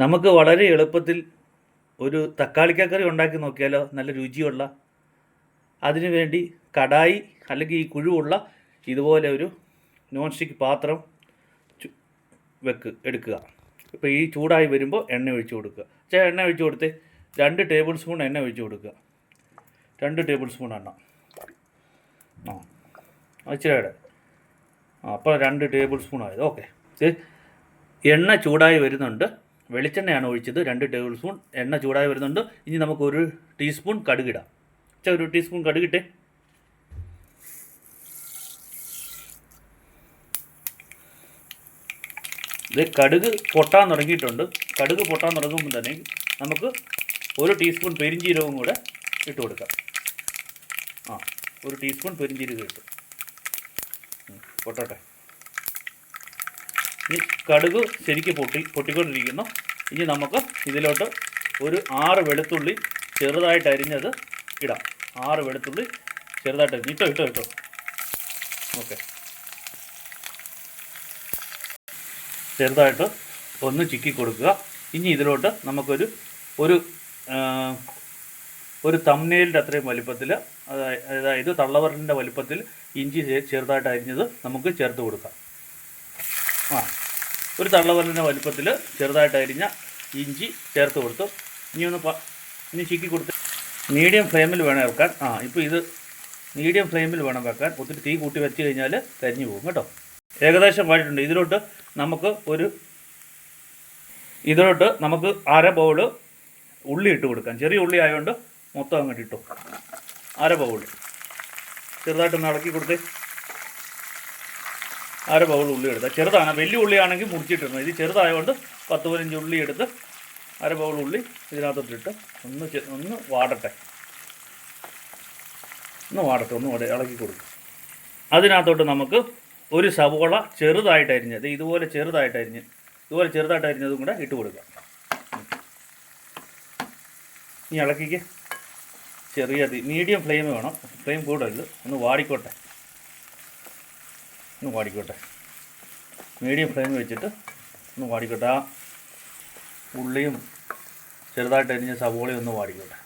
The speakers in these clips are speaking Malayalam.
നമുക്ക് വളരെ എളുപ്പത്തിൽ ഒരു തക്കാളിക്കക്കറി ഉണ്ടാക്കി നോക്കിയാലോ? നല്ല രുചിയുള്ള അതിനു വേണ്ടി കടായി അല്ലെങ്കിൽ ഈ കുഴുവുള്ള ഇതുപോലെ ഒരു നോൺ സ്റ്റിക്ക് പാത്രം വെക്ക് എടുക്കുക. ഇപ്പോൾ ഈ ചൂടായി വരുമ്പോൾ എണ്ണ ഒഴിച്ച് കൊടുക്കുക. ചേ എണ്ണ ഒഴിച്ച് കൊടുത്ത്. രണ്ട് ടേബിൾ സ്പൂൺ എണ്ണ ഒഴിച്ച് കൊടുക്കുക. രണ്ട് ടേബിൾ സ്പൂൺ എണ്ണ. ആ ഇച്ചിരിയുടെ ആ അപ്പോൾ രണ്ട് ടേബിൾ സ്പൂൺ ആയത് ഓക്കെ. എണ്ണ ചൂടായി വരുന്നുണ്ട്. വെളിച്ചെണ്ണയാണ് ഒഴിച്ചത് രണ്ട് ടേബിൾ സ്പൂൺ. എണ്ണ ചൂടായി വരുന്നുണ്ട്. ഇനി നമുക്ക് ഒരു ടീസ്പൂൺ കടുകിടാം. ചെ ഒരു ടീസ്പൂൺ കടുകിട്ടെ. ഇത് കടുക് പൊട്ടാൻ തുടങ്ങിയിട്ടുണ്ട്. കടുക് പൊട്ടാൻ തുടങ്ങുമ്പോൾ തന്നെ നമുക്ക് ഒരു ടീസ്പൂൺ പെരിഞ്ചീരകവും കൂടെ ഇട്ട് കൊടുക്കാം. ആ ഒരു ടീസ്പൂൺ പെരിഞ്ചീരകം ഇട്ടു. പൊട്ടട്ടെ. ഈ കടുക് ശരിക്ക് പൊട്ടി പൊട്ടിക്കൊണ്ടിരിക്കുന്നു. ഇനി നമുക്ക് ഇതിലോട്ട് ഒരു ആറ് വെളുത്തുള്ളി ചെറുതായിട്ട് അരിഞ്ഞത് ഇടാം. ആറ് വെളുത്തുള്ളി ചെറുതായിട്ട് അരിഞ്ഞ്. ഇട്ടോ ഇട്ടോ ഇട്ടോ. ഓക്കെ. ചെറുതായിട്ട് ഒന്ന് ചിക്കി കൊടുക്കുക. ഇനി ഇതിലോട്ട് നമുക്കൊരു ഒരു ഒരു തമ്മനയിലിന്റെ അത്രയും വലിപ്പത്തിൽ അതായത് തള്ളവരലിന്റെ വലിപ്പത്തിൽ ഇഞ്ചി ചെറുതായിട്ട് അരിഞ്ഞത് നമുക്ക് ചേർത്ത് കൊടുക്കാം. ആ ഒരു തള്ളവരലിന്റെ വലിപ്പത്തിൽ ചെറുതായിട്ട് അരിഞ്ഞ ഇഞ്ചി ചേർത്ത് കൊടുത്തു. ഇനി ഒന്ന് ഇനി ചിക്കി കൊടുത്ത് മീഡിയം ഫ്ലെയിമിൽ വേണം വെക്കാൻ. ആ ഇപ്പോൾ ഇത് മീഡിയം ഫ്ലെയിമിൽ വേണം വെക്കാൻ. ഒത്തിരി തീ കൂട്ടി വെച്ച് കഴിഞ്ഞാൽ കരിഞ്ഞു പോകും കേട്ടോ. ഏകദേശം ആയിട്ടുണ്ട് ഇതിലോട്ട് നമുക്ക് ഒരു ഇതിലോട്ട് നമുക്ക് അര ബൗൾ ഉള്ളി ഇട്ട് കൊടുക്കാം. ചെറിയ ഉള്ളി ആയതുകൊണ്ട് മൊത്തം അങ്ങോട്ട് ഇട്ടു അര ബൗൾ ചെറുതായിട്ടൊന്ന് ഇളക്കി കൊടുത്തേ അര ബൗൾ ഉള്ളി എടുത്താൽ ചെറുതാണ്. വലിയ ഉള്ളിയാണെങ്കിൽ മുറിച്ചിട്ടിരുന്നു ഇത് ചെറുതായതുകൊണ്ട് പത്ത് പതിനഞ്ച് ഉള്ളി എടുത്ത് അര ബൗൾ ഉള്ളി ഇതിനകത്തോട്ടിട്ട് ഒന്ന് ഒന്ന് വാടട്ടെ. ഒന്ന് വാടട്ടെ. ഒന്ന് ഇളക്കി കൊടുക്കും. അതിനകത്തോട്ട് നമുക്ക് ഒരു സവോള ചെറുതായിട്ട് അരിഞ്ഞത് ഇതുപോലെ ചെറുതായിട്ട് അരിഞ്ഞ് ഇതുപോലെ ചെറുതായിട്ട് അരിഞ്ഞതും കൂടെ ഇട്ട് കൊടുക്കുക ഇനി ഇളക്കിക്ക് ചെറിയ മീഡിയം ഫ്ലെയിം വേണം. ഫ്ലെയിം കൂടരുത് ഒന്ന് വാടിക്കോട്ടെ. ഒന്ന് വാടിക്കോട്ടെ. മീഡിയം ഫ്ലെയിമിൽ വെച്ചിട്ട് ഒന്ന് വാടിക്കോട്ടെ. ആ ഉള്ളിയും ചെറുതായിട്ട് അരിഞ്ഞ സവോളയും ഒന്ന് വാടിക്കോട്ടെ.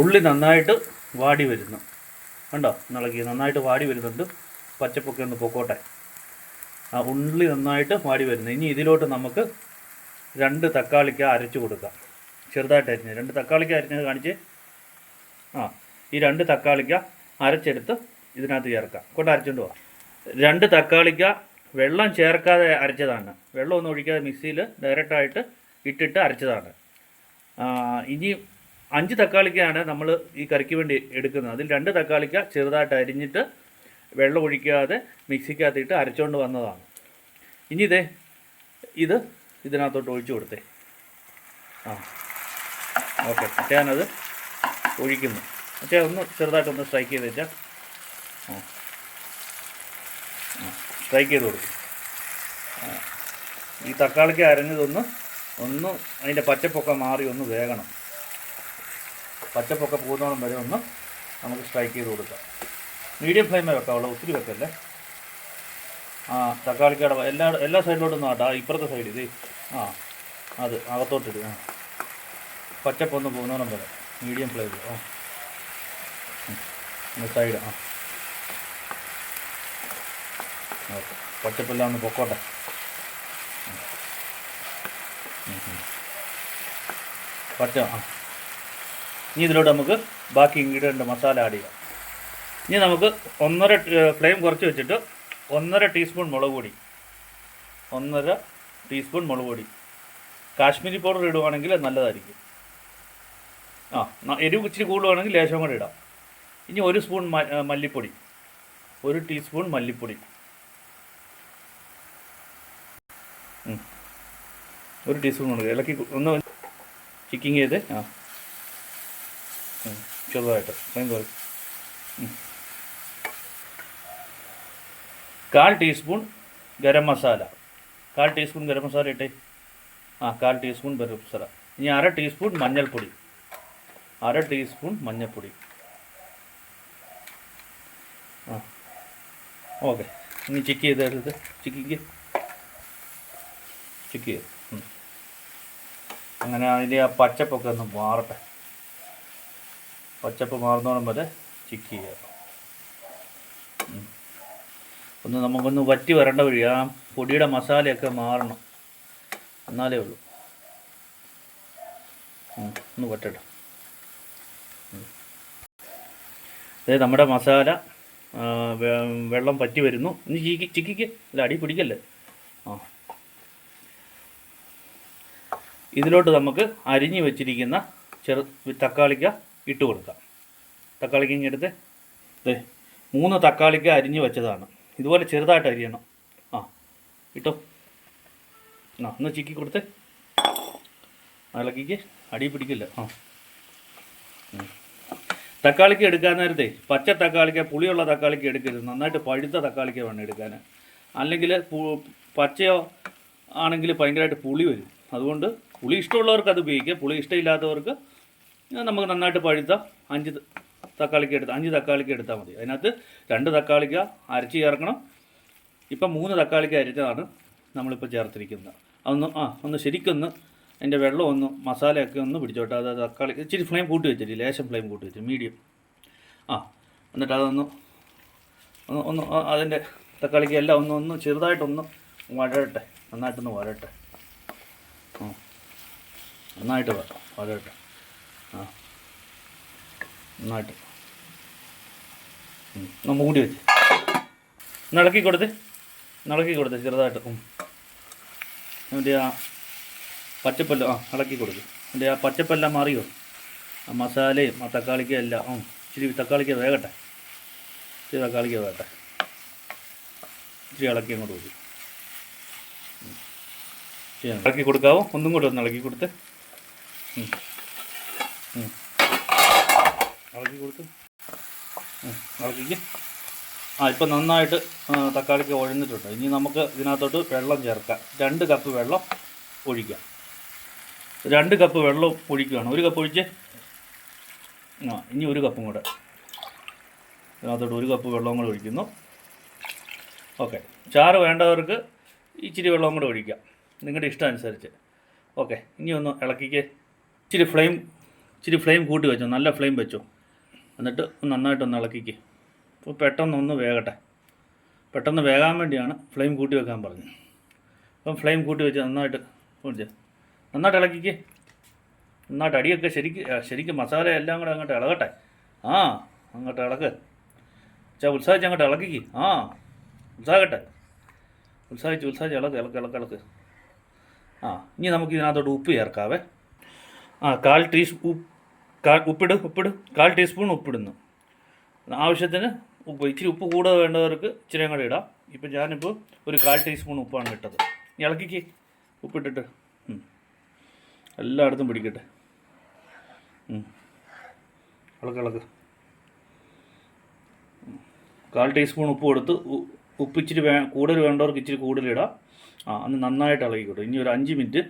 ഉള്ളി നന്നായിട്ട് വാടി വരുന്നു. കണ്ടോ? ഇളക്കി നന്നായിട്ട് വാടി വരുന്നുണ്ട്. പച്ചപ്പൊക്കെ ഒന്ന് പൊക്കോട്ടെ. ആ ഉള്ളി നന്നായിട്ട് വാടി വരുന്നു. ഇനി ഇതിലോട്ട് നമുക്ക് രണ്ട് തക്കാളിക്ക അരച്ചു കൊടുക്കാം. ചെറുതായിട്ട് അരിഞ്ഞ് രണ്ട് തക്കാളിക്ക അരിഞ്ഞത് കാണിച്ച് ആ ഈ രണ്ട് തക്കാളിക്ക അരച്ചെടുത്ത് ഇതിനകത്ത് ചേർക്കാം. കൊണ്ട് അരച്ചുകൊണ്ട് പോവാം. രണ്ട് തക്കാളിക്ക വെള്ളം ചേർക്കാതെ അരച്ചതാണ്. വെള്ളം ഒന്നും ഒഴിക്കാതെ മിക്സിയിൽ ഡയറക്റ്റായിട്ട് ഇട്ടിട്ട് അരച്ചതാണ്. ഇനി അഞ്ച് തക്കാളിക്കയാണ് നമ്മൾ ഈ കറിക്ക് വേണ്ടി എടുക്കുന്നത്. അതിൽ രണ്ട് തക്കാളിക്ക ചെറുതായിട്ട് അരിഞ്ഞിട്ട് വെള്ളം ഒഴിക്കാതെ മിക്സിക്കകത്തിട്ട് അരച്ചുകൊണ്ട് വന്നതാണ്. ഇനി ഇതേ ഇത് ഇതിനകത്തോട്ട് ഒഴിച്ചു കൊടുത്തേ. ആ ഓക്കെ. ഞാനത് ഒഴിക്കുന്നു. മറ്റേ ഒന്ന് ചെറുതായിട്ടൊന്ന് സ്ട്രൈക്ക് ചെയ്ത് വെച്ചാൽ സ്ട്രൈക്ക് ചെയ്ത് കൊടുക്കും. ഈ തക്കാളിക്ക് അരഞ്ഞതൊന്ന് ഒന്ന് അതിന്റെ പച്ചപ്പൊക്കെ മാറി ഒന്ന് വേകണം. പച്ചപ്പൊക്കെ പോകുന്നോളം വരെ ഒന്ന് നമുക്ക് സ്ട്രൈക്ക് ചെയ്ത് കൊടുക്കാം. മീഡിയം ഫ്ലെയിമേ വെക്കാവുള്ളൂ ഒത്തിരി വെക്കല്ലേ? ആ തക്കാളിക്കട എല്ലാ എല്ലാ സൈഡിലോട്ടും ആട്ടാ ഇപ്പുറത്തെ സൈഡ് ഇത്. ആ അത് അകത്തോട്ടിട്ട് ആ. പച്ചപ്പൊന്ന് പോകുന്നോളം വരെ മീഡിയം ഫ്ലെയിമിൽ ആ. സൈഡ് ആ. ഓക്കെ. പച്ചപ്പെല്ലാം ഒന്ന് പൊക്കോട്ടെ. പച്ച ആ. ഇനി ഇതിലോട്ട് നമുക്ക് ബാക്കി ഇൻഗ്രീഡിയന്റ് മസാല ആഡ് ചെയ്യാം. ഇനി നമുക്ക് ഒന്നര ഫ്ലെയിം കുറച്ച് വെച്ചിട്ട് ഒന്നര ടീസ്പൂൺ മുളക് പൊടി. ഒന്നര ടീസ്പൂൺ മുളക് പൊടി. കാശ്മീരി പൗഡർ ഇടുവാണെങ്കിൽ നല്ലതായിരിക്കും. ആ എരിവ് ഇച്ചിരി കൂടുവാണെങ്കിൽ ലേശം കൂടെ ഇടാം. ഇനി ഒരു സ്പൂൺ മല്ലിപ്പൊടി. ഒരു ടീസ്പൂൺ മല്ലിപ്പൊടി. ഒരു ടീസ്പൂൺ കൊടുക്കുക ഇളക്കി ഒന്ന് ചിക്കിങ് ചെയ്ത് ആ. ചെറുതായിട്ട്. ഉം. കാൽ ടീസ്പൂൺ ഗരം മസാല. കാൽ ടീസ്പൂൺ ഗരം മസാല ഇട്ടേ. ആ കാൽ ടീസ്പൂൺ ഗരം മസാല. ഇനി അര ടീസ്പൂൺ മഞ്ഞൾപ്പൊടി. അര ടീസ്പൂൺ മഞ്ഞൾപ്പൊടി. ആ. ഓക്കെ. ഇനി ചെക്ക് ചെയ്തെടുത്ത് ചിക്കിക്ക് ചെക്ക് ചെയ്ത്. അങ്ങനെ അതിന്റെ ആ പച്ചപ്പൊക്കെ ഒന്ന് മാറട്ടെ. പച്ചപ്പ് മാറുന്നോളം വരെ ചിക്ക് ചെയ്യുക ഒന്ന് നമുക്കൊന്ന് വറ്റി വരേണ്ട വഴി ആ പൊടിയുടെ മസാലയൊക്കെ മാറണം. എന്നാലേ ഉള്ളൂ. ഒന്ന് വറ്റട്ടെ. അതെ നമ്മുടെ മസാല വെള്ളം പറ്റി വരുന്നു. ഇനി ചിക്കി ചിക്കിക്ക്. അല്ല അടി പിടിക്കല്ലേ? ആ. ഇതിലോട്ട് നമുക്ക് അരിഞ്ഞു വെച്ചിരിക്കുന്ന ചെറു തക്കാളിക്ക ഇട്ട് കൊടുക്കാം. തക്കാളിക്ക എടുത്ത് ദേ മൂന്ന് തക്കാളിക്ക അരിഞ്ഞു വെച്ചതാണ്. ഇതുപോലെ ചെറുതായിട്ട് അരിയണം. ആ ഇട്ടോ. ആ ഒന്ന് ചിക്കി കൊടുത്ത്. ഇളക്കിക്ക്. അടി പിടിക്കില്ല. ആ. തക്കാളിക്ക് എടുക്കാൻ നേരത്തെ പച്ച തക്കാളിക്ക പുളിയുള്ള തക്കാളിക്ക് എടുക്കരുത്. നന്നായിട്ട് പഴുത്ത തക്കാളിക്ക വേണം എടുക്കാൻ. അല്ലെങ്കിൽ പച്ചയോ ആണെങ്കിൽ ഭയങ്കരമായിട്ട് പുളി വരും. അതുകൊണ്ട് പുളി ഇഷ്ടമുള്ളവർക്ക് അത് ഉപയോഗിക്കുക പുളി ഇഷ്ടമില്ലാത്തവർക്ക് നമുക്ക് നന്നായിട്ട് പഴുത്ത അഞ്ച് തക്കാളിക്ക് എടുത്ത് അഞ്ച് തക്കാളിക്ക് എടുത്താൽ മതി. അതിനകത്ത് രണ്ട് തക്കാളിക്ക അരച്ച് ചേർക്കണം. ഇപ്പം മൂന്ന് തക്കാളിക്ക അരച്ചതാണ് നമ്മളിപ്പോൾ ചേർത്തിരിക്കുന്നത്. അതൊന്ന് ആ ഒന്ന് ശരിക്കൊന്ന് അതിന്റെ വെള്ളം ഒന്ന് മസാലയൊക്കെ ഒന്ന് പിടിച്ചോട്ടെ. അത് തക്കാളി ഇച്ചിരി ഫ്ലെയിം കൂട്ടി വെച്ചിട്ട് ലേശം ഫ്ലെയിം കൂട്ടി വെച്ചു മീഡിയം ആ എന്നിട്ട് അതൊന്ന് ഒന്ന് ഒന്ന് അതിന്റെ തക്കാളിക്ക് എല്ലാം ഒന്ന് ഒന്ന് ചെറുതായിട്ടൊന്ന് വഴട്ടെ. നന്നായിട്ടൊന്ന് വഴട്ടെ. ആ നന്നായിട്ട് വരട്ടെ ആ നന്നായിട്ട്. നമ്മൾ മൂടി വെച്ച് നടക്കി കൊടുത്ത് നടക്കി കൊടുത്ത് ചെറുതായിട്ട്. എന്നിട്ട് ആ പച്ചപ്പല്ല ആ ഇളക്കി കൊടുക്കും. അതിന്റെ ആ പച്ചപ്പെല്ലാം മാറിയോ? ആ മസാലയും ആ തക്കാളിക്കും എല്ലാം. ആ ഇച്ചിരി തക്കാളിക്ക് വേകട്ടെ. ഇച്ചിരി തക്കാളിക്ക് വേകട്ടെ. ഇച്ചിരി ഇളക്കി അങ്ങോട്ട് കൊടുക്കും. ഇളക്കി കൊടുക്കാവോ? ഒന്നും കൂടെ ഒന്ന് ഇളക്കി കൊടുത്ത്. ഇളക്കി കൊടുത്ത്. ഇളക്കിക്ക്. ആ ഇപ്പം നന്നായിട്ട് തക്കാളിക്ക് ഒഴിഞ്ഞിട്ടുണ്ട്. ഇനി നമുക്ക് ഇതിനകത്തോട്ട് വെള്ളം ചേർക്കാം. രണ്ട് കപ്പ് വെള്ളം ഒഴിക്കാം. രണ്ട് കപ്പ് വെള്ളം ഒഴിക്കുകയാണ്. ഒരു കപ്പ് ഒഴിച്ച്. ആ ഇനി ഒരു കപ്പും കൂടെ. അതിനകത്തോട്ട് ഒരു കപ്പ് വെള്ളവും കൂടെ ഒഴിക്കുന്നു. ഓക്കെ. ചാറ് വേണ്ടവർക്ക് ഇച്ചിരി വെള്ളം കൂടെ ഒഴിക്കാം. നിങ്ങളുടെ ഇഷ്ടം അനുസരിച്ച്. ഓക്കെ. ഇനി ഒന്ന് ഇളക്കിക്ക്. ഇച്ചിരി ഫ്ലെയിം ഇച്ചിരി ഫ്ലെയിം കൂട്ടി വെച്ചോ. നല്ല ഫ്ലെയിം വെച്ചോ. എന്നിട്ട് നന്നായിട്ടൊന്ന് ഇളക്കിക്ക്. അപ്പോൾ പെട്ടെന്നൊന്ന് വേകട്ടെ. പെട്ടെന്ന് വേകാൻ വേണ്ടിയാണ് ഫ്ലെയിം കൂട്ടി വെക്കാൻ പറഞ്ഞത്. അപ്പം ഫ്ലെയിം കൂട്ടി വെച്ച് നന്നായിട്ട് കുടിച്ച് നന്നായിട്ട് ഇളക്കിക്ക്. നന്നായിട്ട് അടിയൊക്കെ ശരിക്ക് ശരിക്കും മസാല എല്ലാം കൂടെ അങ്ങോട്ട് ഇളകട്ടെ. ആ അങ്ങോട്ട് ഇളക്ക്. ചാ ഉത്സാഹിച്ച് അങ്ങോട്ട് ഇളക്കിക്ക്. ആ ഉത്സാഹട്ടെ. ഉത്സാഹിച്ച് ഉത്സാഹിച്ച് ഇളക്ക് ഇളക്ക് ഇളക്ക് ഇളക്ക്. ആ ഇനി നമുക്ക് ഇതിനകത്തോട്ട് ഉപ്പ് ചേർക്കാവേ. ആ കാൽ ടീസ്പൂ കാൽ ഉപ്പിട് ഉപ്പിട്. കാൽ ടീസ്പൂൺ ഉപ്പിടുന്നു. ആവശ്യത്തിന് ഉപ്പ് ഇച്ചിരി ഉപ്പ് കൂടുതൽ വേണ്ടവർക്ക് ഇച്ചിരി കൂടെ ഇടാം. ഇപ്പം ഞാനിപ്പോൾ ഒരു കാൽ ടീസ്പൂൺ ഉപ്പാണ് ഇട്ടത്. ഇളക്കിക്ക്. ഉപ്പിട്ടിട്ട്. എല്ലായിടത്തും പിടിക്കട്ടെ. ഇളക്ക് ഇളക്ക്. കാൽ ടീസ്പൂൺ ഉപ്പ് കൊടുത്ത് ഉപ്പിച്ചിരി വേ കൂടുതൽ വേണ്ടവർക്ക് ഇച്ചിരി കൂടുതലിടാം ആ അന്ന് നന്നായിട്ട് ഇളകിക്കോട്ടെ. ഇനി ഒരു അഞ്ച് മിനിറ്റ്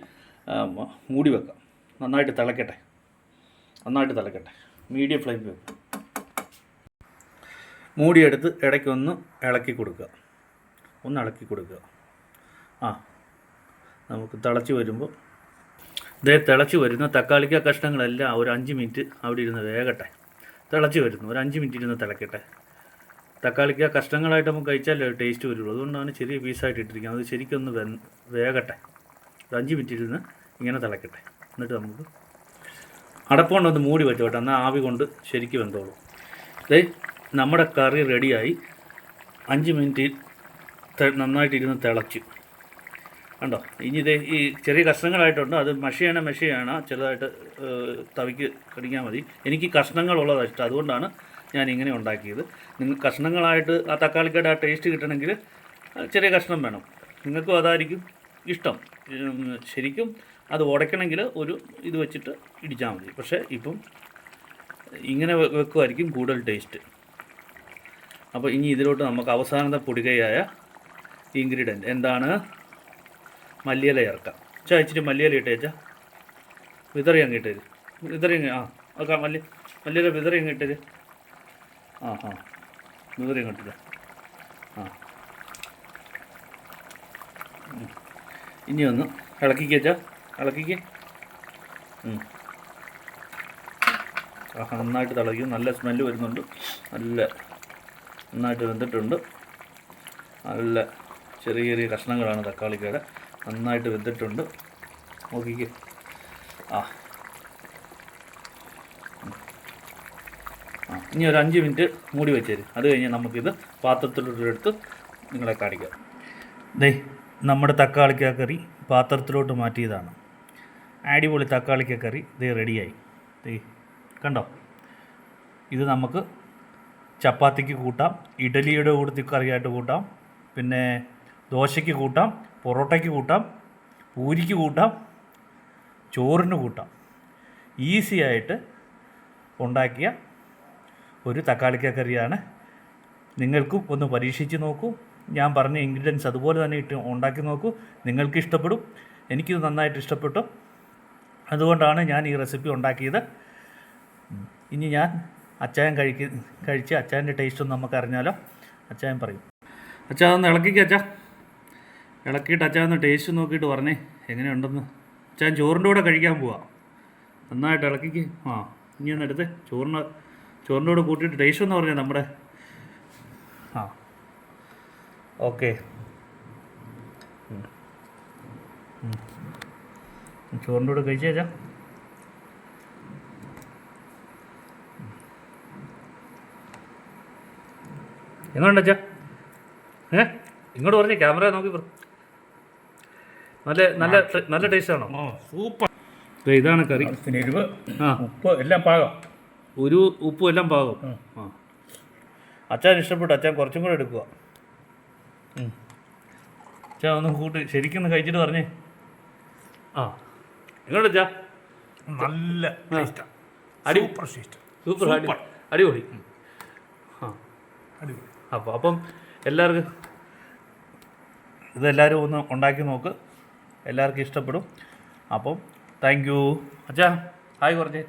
മൂടി വെക്കാം. നന്നായിട്ട് തിളക്കട്ടെ. നന്നായിട്ട് തിളക്കട്ടെ. മീഡിയം ഫ്ലെയിം വെക്കാം. മൂടിയെടുത്ത് ഇടയ്ക്കൊന്ന് ഇളക്കി കൊടുക്കുക. ഒന്ന് ഇളക്കി കൊടുക്കുക. ആ നമുക്ക് തിളച്ച് വരുമ്പോൾ ഇതേ തിളച്ച് വരുന്ന തക്കാളിക്ക കഷ്ണങ്ങളെല്ലാം ഒരു അഞ്ച് മിനിറ്റ് അവിടെ ഇരുന്ന് വേകട്ടെ. തിളച്ച് വരുന്നു. ഒരു അഞ്ച് മിനിറ്റ് ഇരുന്ന് തിളക്കട്ടെ. തക്കാളിക്ക കഷ്ണങ്ങളായിട്ട് നമുക്ക് കഴിച്ചാലേ ടേസ്റ്റ് വരുള്ളൂ. അതുകൊണ്ടാണ് ചെറിയ പീസായിട്ട് ഇട്ടിരിക്കുന്നത്. അത് ശരിക്കൊന്ന് വെ വേകട്ടെ. ഒരു അഞ്ച് മിനിറ്റ് ഇരുന്ന് ഇങ്ങനെ തിളക്കട്ടെ. എന്നിട്ട് നമുക്ക് അടപ്പുകൊണ്ടൊന്ന് മൂടി വെച്ചോട്ടെ. എന്നാൽ ആവി കൊണ്ട് ശരിക്കും വെന്തോളൂ. ദേ നമ്മുടെ കറി റെഡിയായി അഞ്ച് മിനിറ്റ് നന്നായിട്ടിരുന്ന് തിളച്ചു. കണ്ടോ? ഇനി ഇത് ഈ ചെറിയ കഷ്ണങ്ങളായിട്ടുണ്ട്? അത് മഷിയാണ് മഷിയാണ്. ചെറുതായിട്ട് തവിക്ക് കടിക്കാൻ മതി. എനിക്ക് കഷ്ണങ്ങളുള്ളതാണ് ഇഷ്ടം. അതുകൊണ്ടാണ് ഞാൻ ഇങ്ങനെ ഉണ്ടാക്കിയത്. നിങ്ങൾ കഷ്ണങ്ങളായിട്ട് ആ തക്കാളിക്കയുടെ ആ ടേസ്റ്റ് കിട്ടണമെങ്കിൽ ചെറിയ കഷ്ണം വേണം. നിങ്ങൾക്കും അതായിരിക്കും ഇഷ്ടം. ശരിക്കും അത് ഉടയ്ക്കണമെങ്കിൽ ഒരു ഇത് വെച്ചിട്ട് ഇടിച്ചാൽ മതി. പക്ഷേ ഇപ്പം ഇങ്ങനെ വെക്കുമായിരിക്കും കൂടുതൽ ടേസ്റ്റ് അപ്പോൾ ഇനി ഇതിലോട്ട് നമുക്ക് അവസാനത്തെ പൊടികയായ ഇൻഗ്രീഡിയന്റ് എന്താണ്? മല്ലിയില ചേർക്കാം. ചാ ഇച്ചിരി മല്ലിയില ഇട്ടേച്ചാ വിതറി അങ്ങ് ഇട്ടേര് വിതറി അങ്ങ് ആ ഒക്കെ മല്ലി മല്ലിയില വിതറി അങ്ങ് ഇട്ടേര് ആ ആ വിതറി അങ്ങ് ഇട്ടില്ല ആ. ഇനി ഒന്ന് ഇളക്കിക്ക്. അച്ഛാ ഇളക്കിക്ക് നന്നായിട്ട് തിളയ്ക്കും. നല്ല സ്മെല്ല് വരുന്നുണ്ട്. നല്ല നന്നായിട്ട് വെന്തിട്ടുണ്ട്. നല്ല ചെറിയ ചെറിയ കഷ്ണങ്ങളാണ് തക്കാളിക്കയുടെ. നന്നായിട്ട് വെന്തിട്ടുണ്ട്. നോക്കിക്കും. ആ. ആ ഇനി ഒരു അഞ്ച് മിനിറ്റ് മൂടി വെച്ചേര്. അത് കഴിഞ്ഞ് നമുക്കിത് പാത്രത്തിലോട്ട് എടുത്ത് നിങ്ങളെ കാണിക്കാം. ദേ നമ്മുടെ തക്കാളിക്ക കറി പാത്രത്തിലോട്ട് മാറ്റിയതാണ്. അടിപൊളി തക്കാളിക്ക കറി. ദേ റെഡിയായി. ദേ കണ്ടോ? ഇത് നമുക്ക് ചപ്പാത്തിക്ക് കൂട്ടാം ഇഡലിയുടെ കൂടുതൽ കറിയായിട്ട് കൂട്ടാം പിന്നെ ദോശയ്ക്ക് കൂട്ടാം പൊറോട്ടയ്ക്ക് കൂട്ടാം പൂരിക്ക് കൂട്ടാം ചോറിന് കൂട്ടാം. ഈസി ആയിട്ട് ഉണ്ടാക്കിയ ഒരു തക്കാളിക്ക കറിയാണ്. നിങ്ങൾക്കും ഒന്ന് പരീക്ഷിച്ച് നോക്കൂ. ഞാൻ പറഞ്ഞ ഇൻഗ്രീഡിയൻസ് അതുപോലെ തന്നെ ഇട്ട് ഉണ്ടാക്കി നോക്കൂ. നിങ്ങൾക്ക് ഇഷ്ടപ്പെടും. എനിക്കിത് നന്നായിട്ട് ഇഷ്ടപ്പെട്ടു. അതുകൊണ്ടാണ് ഞാൻ ഈ റെസിപ്പി ഉണ്ടാക്കിയത്. ഇനി ഞാൻ അച്ചായൻ കഴിക്ക് കഴിച്ച് അച്ചായന്റെ ടേസ്റ്റ് ഒന്ന് നമുക്ക് അറിഞ്ഞാലോ. അച്ചായൻ പറയും. അച്ഛാ ഒന്ന് ഇളക്കിക്കച്ചാ ഇളക്കിയിട്ട് അച്ഛാ ഒന്ന് ടേസ്റ്റ് നോക്കിയിട്ട് പറഞ്ഞേ. എങ്ങനെയുണ്ടെന്ന്. അച്ഛാൻ ചോറിന്റെ കൂടെ കഴിക്കാൻ പോവാ. നന്നായിട്ട് ഇളക്കിക്ക്. ആ ഇനി ഒന്ന് എടുത്ത് ചോറിന് ചോറിന്റെ കൂടെ കൂട്ടിയിട്ട് ടേസ്റ്റ് എന്ന് പറഞ്ഞേ നമ്മുടെ. ആ. ഓക്കെ. ചോറിന്റെ കൂടെ കഴിച്ചേച്ചാ എങ്ങനെയുണ്ട് അച്ഛാ ഏ? ഇങ്ങോട്ട് പറഞ്ഞേ ക്യാമറ നോക്കി പറ. നല്ല നല്ല നല്ല ടേസ്റ്റ് ആണോ? ഓ സൂപ്പർ. ഇതാണ് കറി. പിന്നെ എരിവ് ആ. ഉപ്പ് എല്ലാം പാകം. ഒരു ഉപ്പും എല്ലാം പാകം. ആ. അച്ഛൻ ഇഷ്ടപ്പെട്ടു അച്ഛൻ കുറച്ചും കൂടെ എടുക്കുക. അച്ഛാ ഒന്ന് കൂട്ട് ശരിക്കും ഒന്ന് കഴിച്ചിട്ട് പറഞ്ഞേ. ആ. എങ്ങോട്ട് അച്ഛാ? നല്ല അടി സൂപ്പർ അടിപൊളി. ആ. അടിപൊളി. അപ്പോൾ അപ്പം എല്ലാവർക്കും ഇതെല്ലാവരും ഒന്ന് ഉണ്ടാക്കി നോക്ക്. എല്ലാവർക്കും ഇഷ്ടപ്പെടും. അപ്പം താങ്ക് യു അച്ഛാ ഹായ് കുറച്ചേ.